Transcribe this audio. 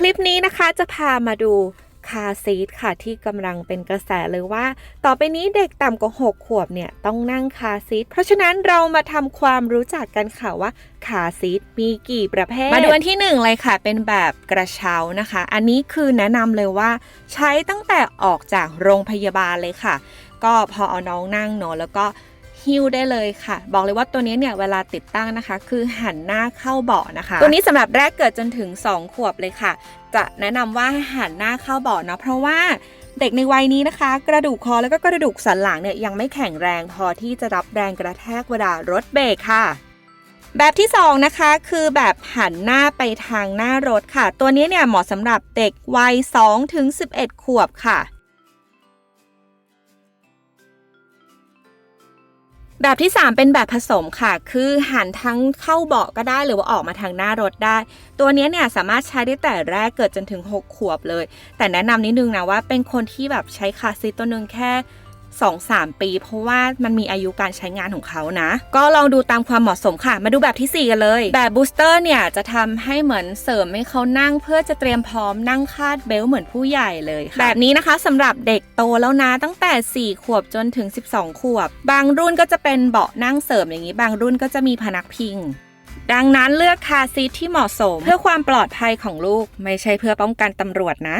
คลิปนี้นะคะจะพามาดูคาซีทค่ะที่กำลังเป็นกระแสเลยว่า ต่อไปนี้เด็กต่ำกว่า 6 ขวบเนี่ยต้องนั่งคาซีทเพราะฉะนั้นเรามาทำความรู้จักกันค่ะว่าคาซีทมีกี่ประเภท มาดูอันที่ 1 เลยค่ะ เป็นแบบกระเช้านะคะ อันนี้คือแนะนำเลยว่า ใช้ตั้งแต่ออกจากโรงพยาบาลเลยค่ะ ก็พอเอาน้องนั่งเนอะแล้วก็ หิ้วได้เลยค่ะ บอกเลยว่าตัวนี้เนี่ยเวลาติดตั้งนะคะ คือหันหน้าเข้าเบาะนะคะ ตัวนี้สำหรับแรกเกิดจนถึง 2 ขวบเลยค่ะ จะแนะนำว่าหันหน้าเข้าเบาะเนาะเพราะว่าเด็กในวัยนี้นะคะ กระดูกคอแล้วก็กระดูกสันหลังเนี่ยยังไม่แข็งแรงพอที่จะรับแรงกระแทกเวลารถเบรกค่ะ แบบที่2นะคะคือแบบหันหน้าไปทางหน้ารถค่ะ ตัวนี้เนี่ยเหมาะสำหรับเด็กวัย2ถึง11 ขวบค่ะ แบบที่ 3 เป็นแบบผสมค่ะ คือหันทั้งเข้าเบาะก็ได้หรือว่าออกมาทางหน้ารถได้ ตัวนี้เนี่ยสามารถใช้ได้แต่แรกเกิดจนถึง 6 ขวบเลย แต่แนะนำนิดนึงนะว่าเป็นคนที่แบบใช้คาซีตตัวนึงแค่ 2-3 ปี เพราะว่ามันมีอายุการใช้งานของเขานะ ก็ลองดูตามความเหมาะสมค่ะ มาดูแบบทีสี่4 กันเลย แบบบูสเตอร์เนี่ยจะทำให้เหมือนเสริมให้เขานั่งเพื่อจะเตรียมพร้อมนั่งคาดเบลต์เหมือนผู้ใหญ่เลยค่ะ แบบนี้นะคะสำหรับเด็กโตแล้วนะตั้งแต่ 4 ขวบจนถึง 12 ขวบ บางรุ่นก็จะเป็นเบาะนั่งเสริมอย่างนี้ บางรุ่นก็จะมีพนักพิงดังนั้นเลือกคาซีทที่เหมาะสม เพื่อความปลอดภัยของลูก ไม่ใช่เพื่อป้องกันตำรวจนะ